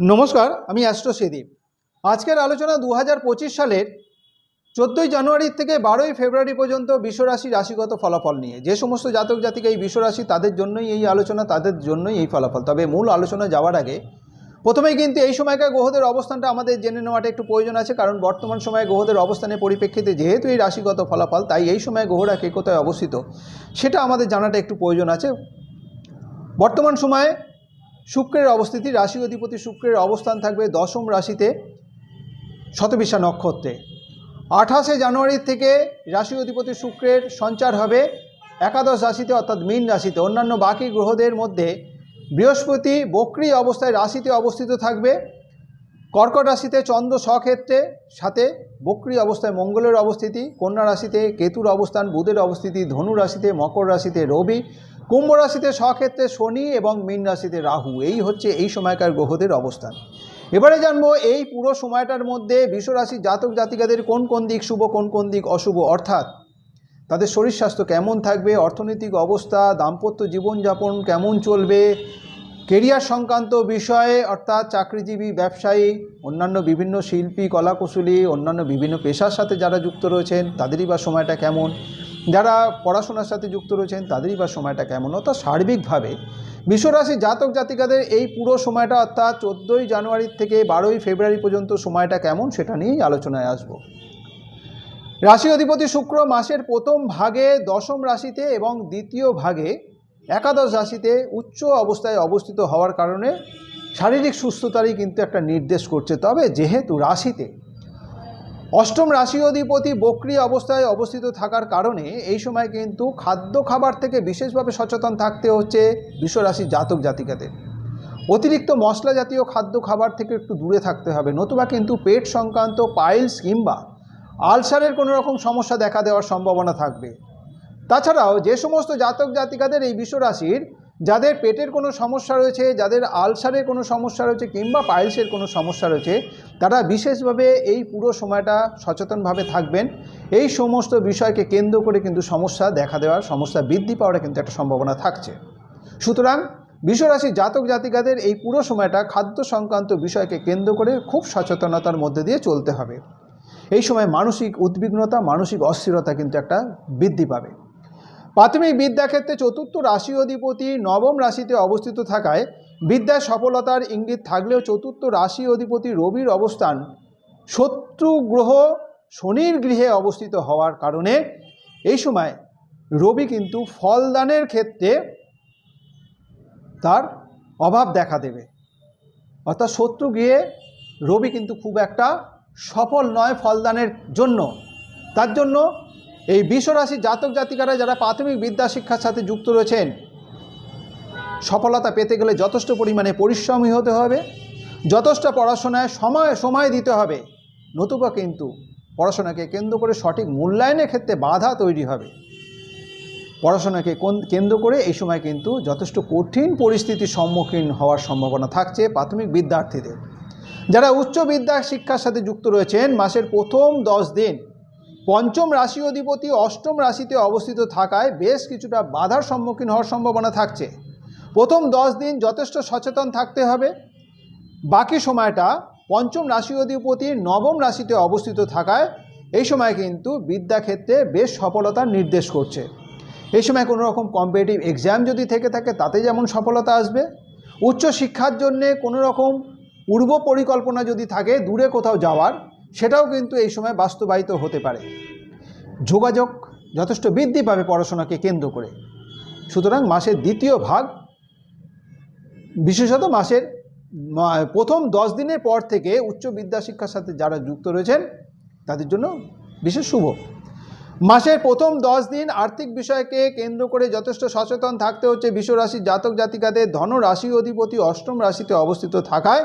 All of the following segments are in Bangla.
নমস্কার, আমি অ্যাস্ট্রো সেদীপ। আজকের আলোচনা দু হাজার পঁচিশ সালের চোদ্দোই জানুয়ারি থেকে বারোই ফেব্রুয়ারি পর্যন্ত বিশ্বরাশি রাশিগত ফলাফল নিয়ে। যে সমস্ত জাতক জাতিকে এই বিশ্বরাশি তাদের জন্যই এই আলোচনা, তাদের জন্যই এই ফলাফল। তবে মূল আলোচনা যাওয়ার আগে প্রথমেই কিন্তু এই সময়কার গ্রহদের অবস্থানটা আমাদের জেনে নেওয়াটা একটু প্রয়োজন আছে, কারণ বর্তমান সময়ে গ্রহদের অবস্থানের পরিপ্রেক্ষিতে যেহেতু এই রাশিগত ফলাফল, তাই এই সময় গ্রহরা কে কোথায় অবস্থিত সেটা আমাদের জানাটা একটু প্রয়োজন আছে। বর্তমান সময়ে শুক্রের অবস্থিতি, রাশি অধিপতি শুক্রের অবস্থান থাকবে দশম রাশিতে, শতবিশা নক্ষত্রে। আঠাশে জানুয়ারি থেকে রাশি অধিপতি শুক্রের সঞ্চার হবে একাদশ রাশিতে অর্থাৎ মীন রাশিতে। অন্যান্য বাকি গ্রহদের মধ্যে বৃহস্পতি বক্রি অবস্থায় রাশিতে অবস্থিত থাকবে। কর্কট রাশিতে চন্দ্র স্বক্ষেত্রে, সাথে বক্রি অবস্থায় মঙ্গলের অবস্থিতি, কন্যা রাশিতে কেতুর অবস্থান, বুধের অবস্থিতি, ধনু রাশিতে মকর রাশিতে রবি কুম্ভ রাশিতে স্বক্ষেত্রে শনি এবং মীন রাশিতে রাহু, এই হচ্ছে এই সময়কার গ্রহদের অবস্থান। এবারে জানব এই পুরো সময়টার মধ্যে বিশ্বরাশির জাতক জাতিকাদের কোন কোন দিক শুভ, কোন কোন দিক অশুভ? অর্থাৎ তাদের শরীর স্বাস্থ্য কেমন থাকবে, অর্থনৈতিক অবস্থা, দাম্পত্য জীবনযাপন কেমন চলবে কেরিয়ার সংক্রান্ত বিষয়ে, অর্থাৎ চাকরিজীবী, ব্যবসায়ী, অন্যান্য বিভিন্ন শিল্পী, কলাকুশলী, অন্যান্য বিভিন্ন পেশার সাথে যারা যুক্ত রয়েছেন, তাদেরই বা সময়টা কেমন? যারা পড়াশোনার সাথে যুক্ত রয়েছেন, তাদেরই বা সময়টা কেমন? অর্থাৎ সার্বিকভাবে বিশ্বরাশি জাতক জাতিকাদের এই পুরো সময়টা, অর্থাৎ চোদ্দোই জানুয়ারি থেকে বারোই ফেব্রুয়ারি পর্যন্ত সময়টা কেমন সেটা নিয়েই আলোচনায় আসব। রাশি অধিপতি শুক্র মাসের প্রথম ভাগে দশম রাশিতে এবং দ্বিতীয় ভাগে একাদশ রাশিতে উচ্চ অবস্থায় অবস্থিত হওয়ার কারণে শারীরিক সুস্থতারই কিন্তু একটা নির্দেশ করছে। তবে যেহেতু রাশিতে অষ্টম রাশি অধিপতি বক্রি অবস্থায় অবস্থিত থাকার কারণে এই সময় কিন্তু খাদ্য খাবার থেকে বিশেষভাবে সচেতন থাকতে হচ্ছে বিশ্বরাশির জাতক জাতিকাদের। অতিরিক্ত মশলা জাতীয় খাদ্য খাবার থেকে একটু দূরে থাকতে হবে, নতুবা কিন্তু পেট সংক্রান্ত পাইলস কিংবা আলসারের কোনো রকম সমস্যা দেখা দেওয়ার সম্ভাবনা থাকবে। তাছাড়াও যে সমস্ত জাতক জাতিকাদের এই বিশ্বরাশির যাদের পেটের কোনো সমস্যা রয়েছে, যাদের আলসারের কোনো সমস্যা রয়েছে কিংবা পাইলসের কোনো সমস্যা রয়েছে, তারা বিশেষভাবে এই পুরো সময়টা সচেতনভাবে থাকবেন। এই সমস্ত বিষয়কে কেন্দ্র করে কিন্তু সমস্যা দেখা দেওয়ার, সমস্যা বৃদ্ধি পাওয়ার কিন্তু একটা সম্ভাবনা থাকছে। সুতরাং বিশ্বরাশি জাতক জাতিকাদের এই পুরো সময়টা খাদ্য সংক্রান্ত বিষয়কে কেন্দ্র করে খুব সচেতনতার মধ্যে দিয়ে চলতে হবে। এই সময় মানসিক উদ্বিগ্নতা, মানসিক অস্থিরতা কিন্তু একটা বৃদ্ধি পাবে। প্রাথমিক বিদ্যাক্ষেত্রে চতুর্থ রাশি অধিপতি নবম রাশিতে অবস্থিত থাকায় বিদ্যার সফলতার ইঙ্গিত থাকলেও চতুর্থ রাশি অধিপতি রবির অবস্থান শত্রু গ্রহ শনির গৃহে অবস্থিত হওয়ার কারণে এই সময় রবি কিন্তু ফলদানের ক্ষেত্রে তার অভাব দেখা দেবে। অর্থাৎ শত্রু গিয়ে রবি কিন্তু খুব একটা সফল নয় ফলদানের জন্য। তার জন্য এই বিশ্বরাশির জাতক জাতিকারা যারা প্রাথমিক বিদ্যা শিক্ষার সাথে যুক্ত রয়েছেন, সফলতা পেতে গেলে যথেষ্ট পরিমাণে পরিশ্রমী হতে হবে, যথেষ্ট পড়াশোনায় সময় সময় দিতে হবে। নতুবা কিন্তু পড়াশোনাকে কেন্দ্র করে সঠিক মূল্যায়নের ক্ষেত্রে বাধা তৈরি হবে। পড়াশোনাকে কোন- কেন্দ্র করে এই সময় কিন্তু যথেষ্ট কঠিন পরিস্থিতির সম্মুখীন হওয়ার সম্ভাবনা থাকছে প্রাথমিক বিদ্যার্থীদের। যারা উচ্চ বিদ্যা শিক্ষার সাথে যুক্ত রয়েছেন, মাসের প্রথম দশ দিন পঞ্চম রাশি অধিপতি অষ্টম রাশিতে অবস্থিত থাকায় বেশ কিছুটা বাধার সম্মুখীন হওয়ার সম্ভাবনা থাকছে। প্রথম দশ দিন যথেষ্ট সচেতন থাকতে হবে। বাকি সময়টা পঞ্চম রাশি অধিপতি নবম রাশিতে অবস্থিত থাকায় এই সময় কিন্তু বিদ্যাক্ষেত্রে বেশ সফলতার নির্দেশ করছে। এই সময় কোনো রকম কম্পিটিটিভ এক্সাম যদি থেকে থাকে, তাতে যেমন সফলতা আসবে। উচ্চ শিক্ষার জন্যে কোনো রকম পূর্ব পরিকল্পনা যদি থাকে, দূরে কোথাও যাওয়ার সেটাও কিন্তু এই সময় বাস্তবায়িত হতে পারে। যোগাযোগ যথেষ্ট বৃদ্ধি পাবে পড়াশোনাকে কেন্দ্র করে। সুতরাং মাসের দ্বিতীয় ভাগ, বিশেষত মাসের প্রথম দশ দিনের পর থেকে উচ্চ বিদ্যাশিক্ষার সাথে যারা যুক্ত রয়েছেন, তাদের জন্য বিশেষ শুভ। মাসের প্রথম দশ দিন আর্থিক বিষয়কে কেন্দ্র করে যথেষ্ট সচেতন থাকতে হচ্ছে বিশ্বরাশির জাতক জাতিকাদের। ধন রাশি অধিপতি অষ্টম রাশিতে অবস্থিত থাকায়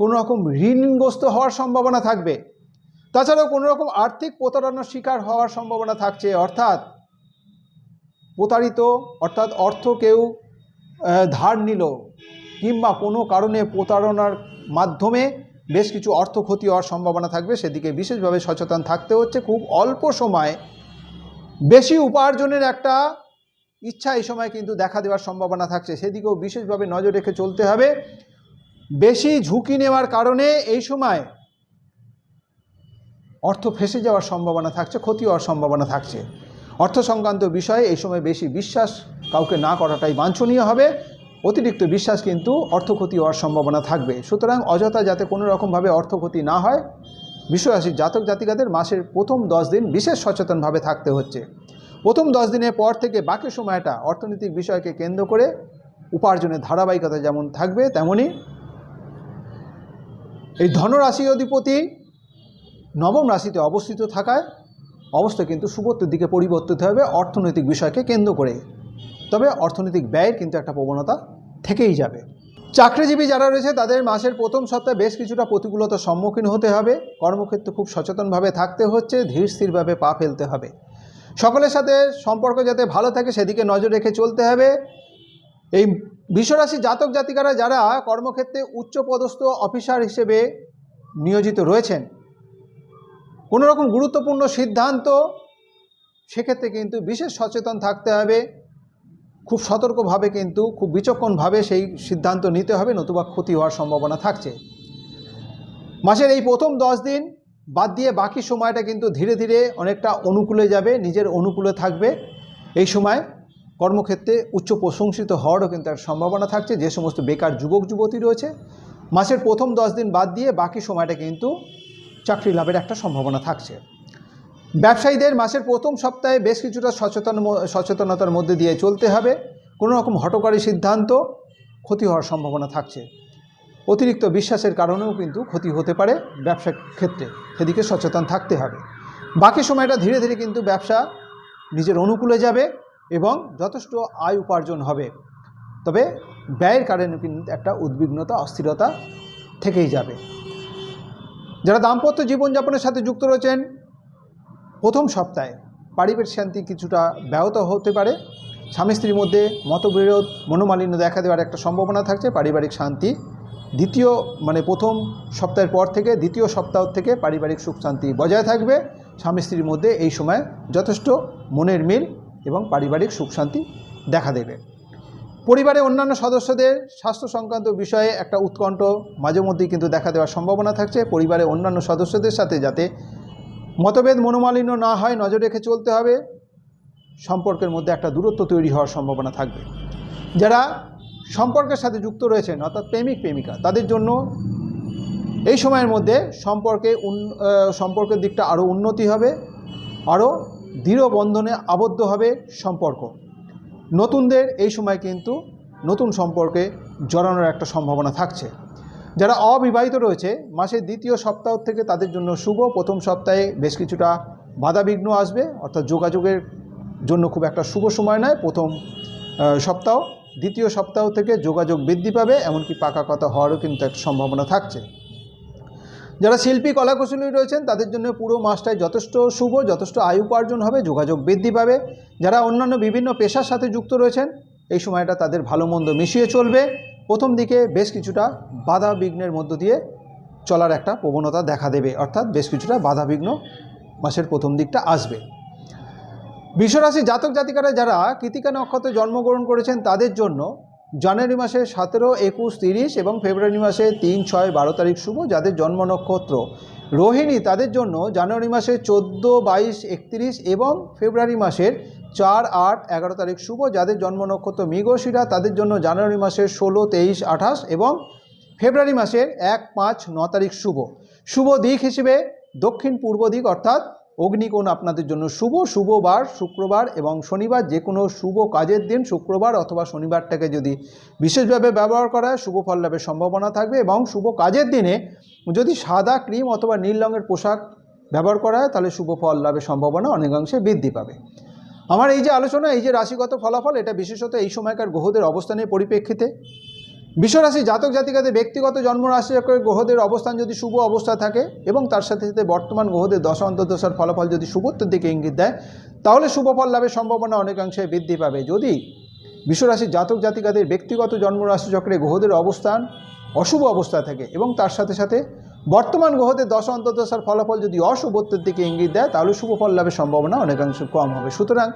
কোনো রকম ঋণগ্রস্ত হওয়ার সম্ভাবনা থাকবে। তাছাড়াও কোনো রকম আর্থিক প্রতারণার শিকার হওয়ার সম্ভাবনা থাকছে, অর্থাৎ প্রতারিত, অর্থাৎ অর্থ কেউ ধার নিল কিংবা কোনো কারণে প্রতারণার মাধ্যমে বেশ কিছু অর্থ ক্ষতি হওয়ার সম্ভাবনা থাকবে, সেদিকে বিশেষভাবে সচেতন থাকতে হচ্ছে। খুব অল্প সময় বেশি উপার্জনের একটা ইচ্ছা এই সময় কিন্তু দেখা দেওয়ার সম্ভাবনা থাকছে। সেদিকেও বিশেষভাবে নজর রেখে চলতে হবে। বেশি ঝুঁকি নেওয়ার কারণে এই সময় অর্থ ফেসে যাওয়ার সম্ভাবনা থাকছে, ক্ষতি হওয়ার সম্ভাবনা থাকছে। অর্থ সংক্রান্ত বিষয়ে এই সময় বেশি বিশ্বাস কাউকে না করাটাই বাঞ্ছনীয় হবে। অতিরিক্ত বিশ্বাস কিন্তু অর্থ ক্ষতি হওয়ার সম্ভাবনা থাকবে। সুতরাং অযথা যাতে কোনো রকমভাবে অর্থ ক্ষতি না হয়, বিশ্বরাশির জাতক জাতিকাদের মাসের প্রথম দশ দিন বিশেষ সচেতনভাবে থাকতে হচ্ছে। প্রথম দশ দিনের পর থেকে বাকি সময়টা অর্থনৈতিক বিষয়কে কেন্দ্র করে উপার্জনের ধারাবাহিকতা যেমন থাকবে তেমনই এই ধনরাশি অধিপতি নবম রাশিতে অবস্থিত থাকায় অবস্থা কিন্তু সুবত্বের দিকে পরিবর্তিত হবে অর্থনৈতিক বিষয়কে কেন্দ্র করে। তবে অর্থনৈতিক ব্যয়ের কিন্তু একটা প্রবণতা থেকেই যাবে। চাকরিজীবী যারা রয়েছে, তাদের মাসের প্রথম সপ্তাহে বেশ কিছুটা প্রতিকূলতার সম্মুখীন হতে হবে। কর্মক্ষেত্রে খুব সচেতনভাবে থাকতে হচ্ছে, ধীর স্থিরভাবে পা ফেলতে হবে। সকলের সাথে সম্পর্ক যাতে ভালো থাকে, সেদিকে নজর রেখে চলতে হবে। এই বিশ্বরাশি জাতক জাতিকারা যারা কর্মক্ষেত্রে উচ্চপদস্থ অফিসার হিসেবে নিয়োজিত রয়েছেন কোনো রকম গুরুত্বপূর্ণ সিদ্ধান্ত, সেক্ষেত্রে কিন্তু বিশেষ সচেতন থাকতে হবে। খুব সতর্কভাবে কিন্তু, খুব বিচক্ষণভাবে সেই সিদ্ধান্ত নিতে হবে, নতুবা ক্ষতি হওয়ার সম্ভাবনা থাকছে। মাসের এই প্রথম দশ দিন বাদ দিয়ে বাকি সময়টা কিন্তু ধীরে ধীরে অনেকটা অনুকূলে যাবে, নিজের অনুকূলে থাকবে। এই সময় কর্মক্ষেত্রে উচ্চ প্রশংসিত হওয়ারও কিন্তু একটা সম্ভাবনা থাকছে, যে সমস্ত বেকার যুবক যুবতী রয়েছে। মাসের প্রথম দশ দিন বাদ দিয়ে বাকি সময়টা কিন্তু চাকরি লাভের একটা সম্ভাবনা থাকছে। ব্যবসায়ীদের মাসের প্রথম সপ্তাহে বেশ কিছুটা সচেতন সচেতনতার মধ্যে দিয়ে চলতে হবে। কোনো রকম হটকারী সিদ্ধান্ত ক্ষতি হওয়ার সম্ভাবনা থাকছে। অতিরিক্ত বিশ্বাসের কারণেও কিন্তু ক্ষতি হতে পারে ব্যবসার ক্ষেত্রে। সেদিকে সচেতন থাকতে হবে। বাকি সময়টা ধীরে ধীরে কিন্তু ব্যবসা নিজের অনুকূলে যাবে এবং যথেষ্ট আয় উপার্জন হবে। তবে ব্যয়ের কারণে কিন্তু একটা উদ্বিগ্নতা, অস্থিরতা থেকেই যাবে। যারা দাম্পত্য জীবনযাপনের সাথে যুক্ত রয়েছেন, প্রথম সপ্তাহে পারিবারিক শান্তি কিছুটা ব্যাহত হতে পারে। স্বামী স্ত্রীর মধ্যে মতবিরোধ, মনোমালিন্য দেখা দেওয়ার একটা সম্ভাবনা থাকছে পারিবারিক শান্তি। দ্বিতীয় মানে প্রথম সপ্তাহের পর থেকে, দ্বিতীয় সপ্তাহ থেকে পারিবারিক সুখ শান্তি বজায় থাকবে। স্বামী স্ত্রীর মধ্যে এই সময় যথেষ্ট মনের মিল এবং পারিবারিক সুখ শান্তি দেখা দেবে। পরিবারের অন্যান্য সদস্যদের স্বাস্থ্য সংক্রান্ত বিষয়ে একটা উৎকণ্ঠ মাঝে মধ্যেই কিন্তু দেখা দেওয়ার সম্ভাবনা থাকছে। পরিবারের অন্যান্য সদস্যদের সাথে যাতে মতভেদ মনোমালিন্য না হয়, নজর রেখে চলতে হবে। সম্পর্কের মধ্যে একটা দূরত্ব তৈরি হওয়ার সম্ভাবনা থাকবে। যারা সম্পর্কের সাথে যুক্ত রয়েছেন, অর্থাৎ প্রেমিক, প্রেমিকা, তাদের জন্য এই সময়ের মধ্যে সম্পর্কে সম্পর্কের দিকটা আরও উন্নতি হবে, আরও দৃঢ় বন্ধনে আবদ্ধ হবে সম্পর্ক। নতুনদের এই সময় কিন্তু নতুন সম্পর্কে জড়ানোর একটা সম্ভাবনা থাকছে। যারা অবিবাহিত রয়েছে, মাসের দ্বিতীয় সপ্তাহ থেকে তাদের জন্য শুভ প্রথম সপ্তাহে বেশ কিছুটা বাধাবিঘ্ন আসবে। অর্থাৎ যোগাযোগের জন্য খুব একটা শুভ সময় নয়। প্রথম সপ্তাহ, দ্বিতীয় সপ্তাহ থেকে যোগাযোগ বৃদ্ধি পাবে। এমনকি পাকা কথা হওয়ারও কিন্তু একটা সম্ভাবনা থাকছে। যারা শিল্পী কলাকুশলী রয়েছেন, তাদের জন্য পুরো মাসটাই যথেষ্ট শুভ, যথেষ্ট আয় উপার্জন হবে, যোগাযোগ বৃদ্ধি পাবে। যারা অন্যান্য বিভিন্ন পেশার সাথে যুক্ত রয়েছেন, এই সময়টা তাদের ভালো মন্দ মিশিয়ে চলবে। প্রথম দিকে বেশ কিছুটা বাধা বিঘ্নের মধ্য দিয়ে চলার একটা প্রবণতা দেখা দেবে, অর্থাৎ বেশ কিছুটা বাধা বিঘ্ন মাসের প্রথম দিকটা আসবে। বিশ্বরাশি জাতক জাতিকারা যারা কৃতিকা নক্ষত্রে জন্মগ্রহণ করেছেন, তাদের জন্য জানুয়ারি মাসে সতেরো, একুশ, তিরিশ এবং ফেব্রুয়ারি মাসে তিন, ছয়, বারো তারিখ শুভ যাদের জন্ম নক্ষত্র। রোহিণী তাদের জন্য জানুয়ারি মাসে চোদ্দ, বাইশ, একত্রিশ এবং ফেব্রুয়ারি মাসের চার, আট, এগারো তারিখ শুভ যাদের জন্ম নক্ষত্র মৃগশিরা তাদের জন্য জানুয়ারি মাসের ষোলো, তেইশ, আঠাশ এবং ফেব্রুয়ারি মাসের এক, পাঁচ, ন তারিখ শুভ। শুভ দিক হিসেবে দক্ষিণ পূর্ব দিক অর্থাৎ অগ্নিকোণ আপনাদের জন্য শুভ শুভ বার শুক্রবার এবং শনিবার যে কোনো শুভ কাজের দিন, শুক্রবার অথবা শনিবারটাকে যদি বিশেষভাবে ব্যবহার করা হয়, শুভ ফল লাভের সম্ভাবনা থাকবে এবং শুভ কাজের দিনে যদি সাদা ক্রিম অথবা নীল রঙের পোশাক ব্যবহার করা হয়, তাহলে শুভ ফল লাভের সম্ভাবনা অনেকাংশে বৃদ্ধি পাবে। আমার এই যে আলোচনা, এই যে রাশিগত ফলাফল, এটা বিশেষত এই সময়কার গ্রহদের অবস্থানের পরিপ্রেক্ষিতে বিশ্বরাশি জাতক জাতিকাদের ব্যক্তিগত জন্মরাশি চক্রের গ্রহদের অবস্থান যদি শুভ অবস্থা থাকে এবং তার সাথে সাথে বর্তমান গ্রহদের দশা অন্তর্দশার ফলাফল যদি শুভত্বের দিকে ইঙ্গিত দেয়, তাহলে শুভ ফল লাভের সম্ভাবনা অনেকাংশে বৃদ্ধি পাবে। যদি বিশ্বরাশির জাতক জাতিকাদের ব্যক্তিগত জন্মরাশি চক্রে গ্রহদের অবস্থান অশুভ অবস্থা থাকে এবং তার সাথে সাথে বর্তমান গ্রহদের দশা অন্তর্দশার ফলাফল যদি অশুভত্বের দিকে ইঙ্গিত দেয়, তাহলে শুভ ফল লাভের সম্ভাবনা অনেকাংশ কম হবে। সুতরাং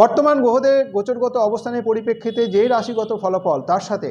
বর্তমান গ্রহদের গোচরগত অবস্থানের পরিপ্রেক্ষিতে যেই রাশিগত ফলাফল তার সাথে